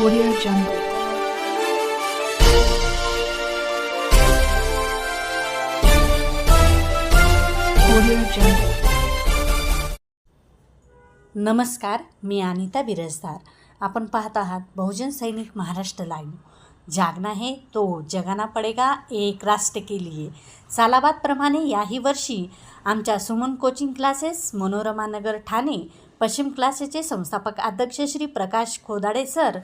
Audio Jungle. नमस्कार मी अनिता बिरजदार. आपण पाहत आहात बहुजन सैनिक महाराष्ट्र लाईव्ह. जागना है तो जगाना पडेगा एक राष्ट्र के लिए. सालाबादप्रमाणे याही वर्षी आमच्या सुमन कोचिंग क्लासेस मनोरमा नगर ठाणे पश्चिम क्लासेचे संस्थापक अध्यक्ष श्री प्रकाश खोदाडे सर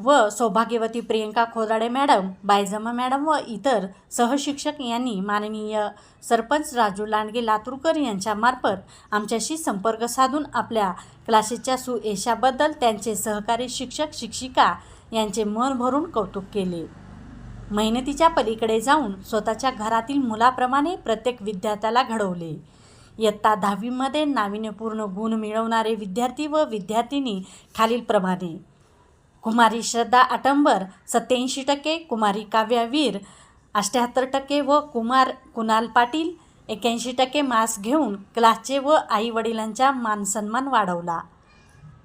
व सौभाग्यवती प्रियंका खोदाडे मॅडम बायजमा मॅडम व इतर सहशिक्षक यांनी माननीय सरपंच राजू लांडगे लातूरकर यांच्यामार्फत आमच्याशी संपर्क साधून आपल्या क्लासेसच्या सुयशाबद्दल त्यांचे सहकारी शिक्षक शिक्षिका यांचे मन भरून कौतुक केले. मेहनतीच्या पलीकडे जाऊन स्वतःच्या घरातील मुलाप्रमाणे प्रत्येक विद्यार्थ्याला घडवले. इयत्ता दहावीमध्ये नाविन्यपूर्ण गुण मिळवणारे विद्यार्थी व विद्यार्थिनी खालीलप्रमाणे कुमारी श्रद्धा आटंबर सत्याऐंशी टक्के. कुमारी काव्या वीर टक्के. व कुमार कुणाल पाटील एक्याऐंशी टक्के. मार्क्स घेऊन क्लासचे व आईवडिलांचा मानसन्मान वाढवला.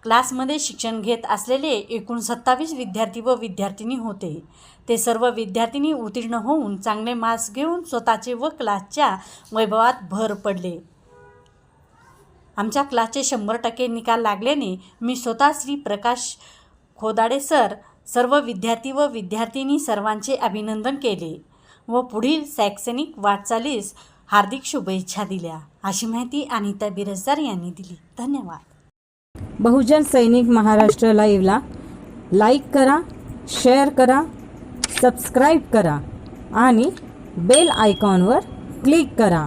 क्लासमध्ये शिक्षण घेत असलेले एकूण सत्तावीस विद्यार्थी व विद्यार्थिनी होते. ते सर्व विद्यार्थिनी उत्तीर्ण होऊन चांगले मार्क्स घेऊन स्वतःचे व क्लासच्या वैभवात भर पडले. आमच्या क्लासचे शंभर टक्के निकाल लागल्याने मी स्वतः श्री प्रकाश खोदाडे सर सर्व विद्यार्थी व विद्यार्थिनी सर्वांचे अभिनंदन केले व पुढील शैक्षणिक वाटचालीस हार्दिक शुभेच्छा दिल्या. अशी माहिती अनिता बिरजदार यांनी दिली. धन्यवाद. बहुजन सैनिक महाराष्ट्र लाईव्हला लाईक करा शेअर करा सबस्क्राईब करा आणि बेल आयकॉनवर क्लिक करा.